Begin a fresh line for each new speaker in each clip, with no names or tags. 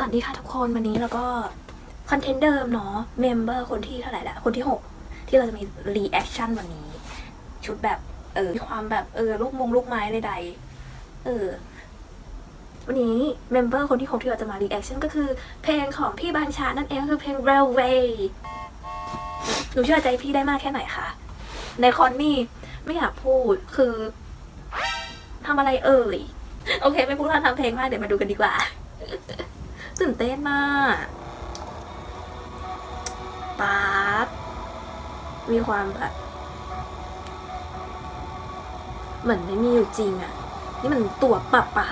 สวัสดีค่ะทุกคนวันนี้เราก็คอนเทนต์เดิมเนาะเมมเบอร์คนที่เท่าไหร่ละคนที่ 6 ที่เราจะมีรีแอคชั่นวันนี้ ชุดแบบเออความแบบเออลูกมงลูกไม้ใดๆเออวันนี้เมมเบอร์คนที่ 6 ที่เราจะมารีแอคชั่นก็คือ เพลงของพี่บัญชานั่นเองคือเพลง Railway หนูเชื่อใจพี่ได้มากแค่ไหนคะในคอนนี่ไม่อยากพูดคือทำอะไรเอ่ยโอเค ไม่พูดว่าทำเพลงมากเดี๋ยวมาดูกันดีกว่า ตื่นเต้นมากปาร์ตมีความแบบเหมือนไม่มีอยู่จริงอะนี่มันตัวปะป๋า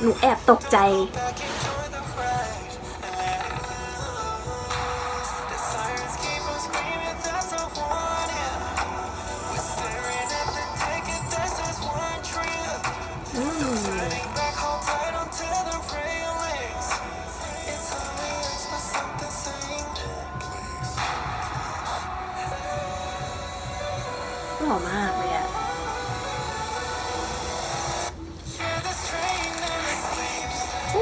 หนูแอบตกใจ หล่อมากเลยอะ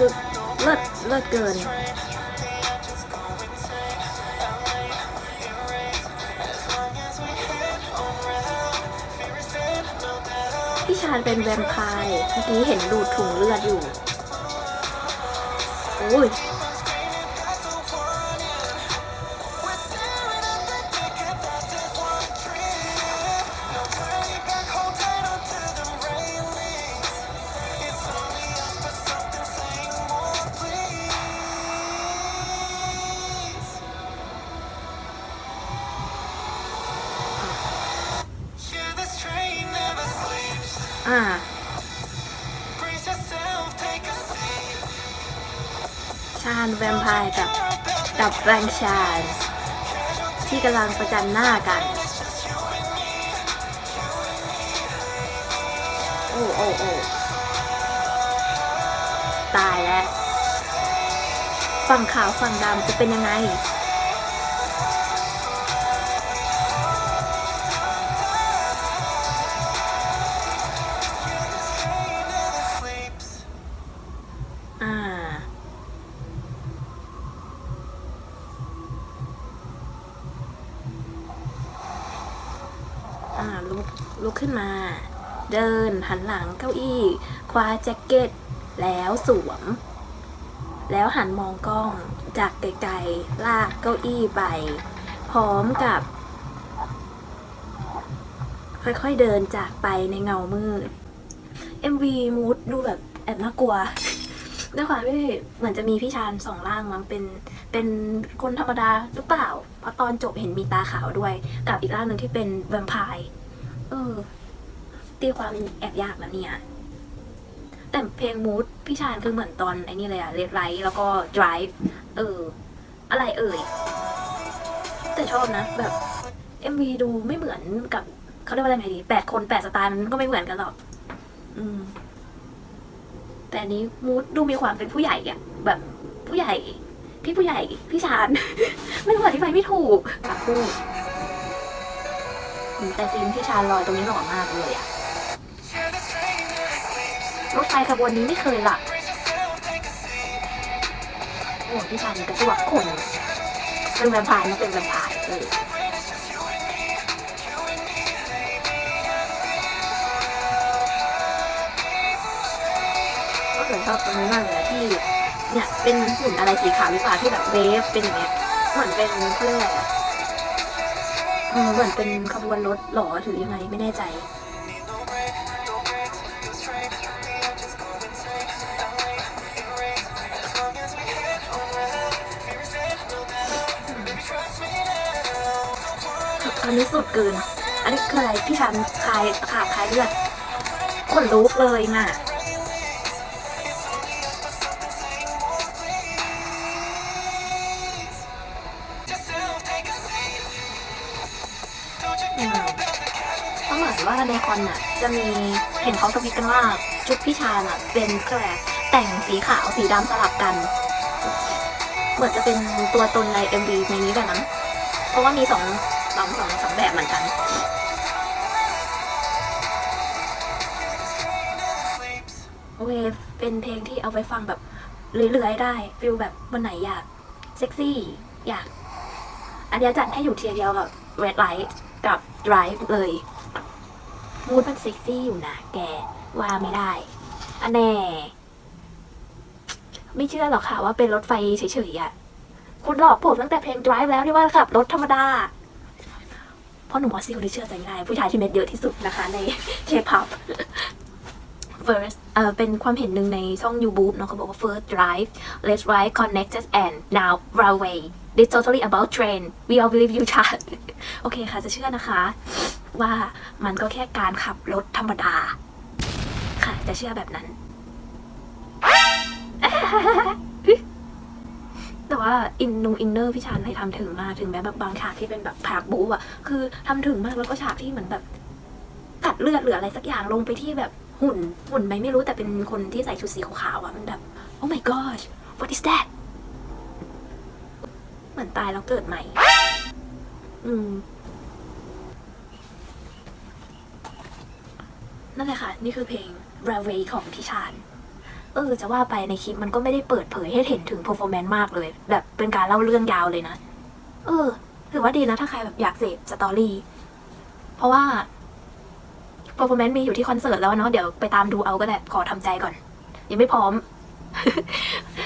คือเลิศเลิศเกินพี่ชานเป็นแวมไพร์เมื่อกี้เห็นดูดถุงเลือดอยู่ โอ้ยานแวมไพร์กับกับแรงชาน ที่กำลังประจันหน้ากัน โอ้โอ้โอ้ตายแล้ว ฝั่งขาวฝั่งดำจะเป็นยังไง ขึ้นมา เดินหันหลังเก้าอี้คว้าแจ็คเก็ต แล้วสวม แล้วหันมองกล้องจากไกลๆลากเก้าอี้ไป พร้อมกับ ค่อยๆเดินจากไปในเงามืด MV มูดดูแบบแอบน่ากลัวด้วยความที่เหมือนจะมีพี่ชานสองร่างมั้งเป็นเป็นคนธรรมดาหรือเปล่าเพราะตอนจบเห็นมีตาขาวด้วย กับอีกร่างหนึ่งที่เป็นแวมไพร์ เออ ตีความแอบยากนะเนี่ย แต่เพลงมูดพี่ชานคือเหมือนตอนไอ้นี่เลยอะเรดไ h t แล้วก็ drive เออ อะไรเอ่ย แต่ชอบนะ แบบ MV ดูไม่เหมือนกับเขาเรียกว่าอะไรไงดีแปดคนแปดสไตล์มันก็ไม่เหมือนกันหรอก อืม แต่อันนี้มูดดูมีความเป็นผู้ใหญ่อะแบบผู้ใหญ่ พี่ผู้ใหญ่ พี่ชาน ไม่รู้อธิบายไม่ถูกปากพูด แต่ซีนพี่ชาลอยตรงนี้หล่อมากเลยอะรถไฟขบวนนี้ไม่เคยหลับโอ้พี่ชานกระชวกคนเป็นแวมพร์นะเป็นแวมพร์เออก็เลยชอบตรงนี้มากเลยอะที่เนี่ยเป็นหุ่นอะไรสีขาวหรือเปล่าที่แบบเวฟเป็นอย่างเงี้ยเหมือนเป็นเขาเรียกอะไร เหมือนเป็นขบวนรถหรอหรือยังไงไม่แน่ใจ อันนี้สุดเกิน อันนี้คืออะไรพี่ชันคายขาคายเลือดขนลุกเลยน่ะ อืมก็เหมือนว่าในคอนอะ จะมีเห็นเขาทวิตกันว่าชุดพี่ชานอะ เป็นแกรแต่งสีขาวสีดำสลับกัน เหมือนจะเป็นตัวตนใน MV ในนี้กันนะเพราะว่ามีสองสองสองสองแบบเหมือนกัน โอเคเป็นเพลงที่เอาไปฟังแบบเรื่อยๆได้ฟิลแบบวันไหนอยาก เซ็กซี่ อยาก อันเนี้ยจัดให้อยู่เทียร์เดียวกับ Red Light กับ Drive เลยมูดมันเซ็กซี่อยู่นะแกว่าไม่ได้อันแน่ ไม่เชื่อหรอกค่ะว่าเป็นรถไฟเฉยๆอะคุณหลอกผมตั้งแต่เพลง Drive แล้วที่ว่าขับรถธรรมดาเพราะหนุ่มออสซี่คนที่เชื่อใจง่ายผู้ชายที่เม็ดเยอะที่สุดนะคะใน K-pop first เป็นความเห็นหนึ่งในช่อง YouTube เนาะเขาบอกว่า first drive let's ride connected and now railway this totally about train we all believe you chat โอเคค่ะจะเชื่อนะคะ ว่ามันก็แค่การขับรถธรรมดา ค่ะจะเชื่อแบบนั้น แต่ว่าอินนูอินเนอร์พี่ชานให้ทำถึงมากถึงแม้แบบบางฉากที่เป็นแบบฉากบู๊อะคือทำถึงมากแล้วก็ฉากที่เหมือนแบบ กัดเลือดหรืออะไรสักอย่างลงไปที่แบบ หุ่นหุ่นไหมไม่รู้แต่เป็นคนที่ใส่ชุดสีขาวๆอะมันแบบ oh my gosh what is that เหมือนตายแล้วเกิดใหม่ อืม นั่นแหละค่ะ นี่คือเพลง Railway ของพี่ชานเออจะว่าไปในคลิปมันก็ไม่ได้เปิดเผยให้เห็นถึง performance มากเลย แบบเป็นการเล่าเรื่องยาวเลยนะ เออ ถือว่าดีนะถ้าใครแบบอยากเสพสตอรี่ เพราะว่า performance มีอยู่ที่คอนเสิร์ตแล้วเนาะเดี๋ยวไปตามดูเอาก็ได้ขอทำใจก่อน ยังไม่พร้อม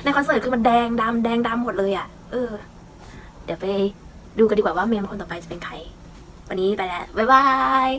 ในคอนเสิร์ตคือมันแดงดำแดงดำหมดเลยอะ่ะ เออ เดี๋ยวไปดูกันดีกว่าว่าเมมคนต่อไปจะเป็นใคร วันนี้ไปแล้ว บ๊ายบาย